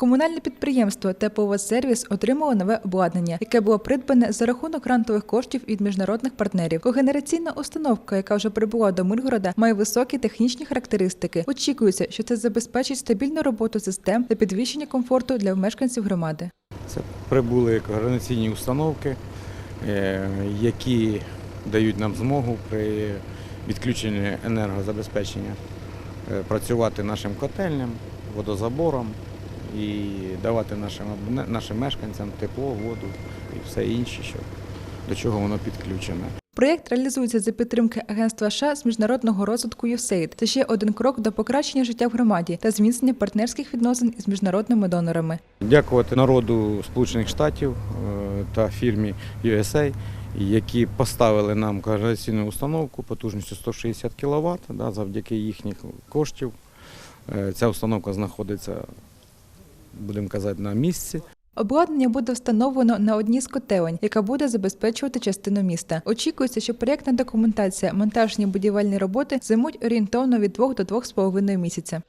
Комунальне підприємство «Тепловодсервіс» отримало нове обладнання, яке було придбане за рахунок грантових коштів від міжнародних партнерів. Когенераційна установка, яка вже прибула до Миргорода, має високі технічні характеристики. Очікується, що це забезпечить стабільну роботу систем та підвищення комфорту для мешканців громади. Це прибули координаційні установки, е, які дають нам змогу при відключенні енергозабезпечення е, працювати нашим котельням, водозабором і давати нашим, нашим мешканцям тепло, воду і все інше, що, до чого воно підключене. Проєкт реалізується за підтримки Агентства США з міжнародного розвитку USAID. Це ще один крок до покращення життя в громаді та зміцнення партнерських відносин із міжнародними донорами. Дякувати народу Сполучених Штатів е, та фірмі USA, які поставили нам координаційну установку потужністю 160 кВт. Завдяки їхніх коштів. Е, Ця установка знаходиться, будемо казати, на місці. Обладнання буде встановлено на одній з котелень, яка буде забезпечувати частину міста. Очікується, що проєктна документація, монтажні будівельні роботи займуть орієнтовно від 2 до 2,5 місяця.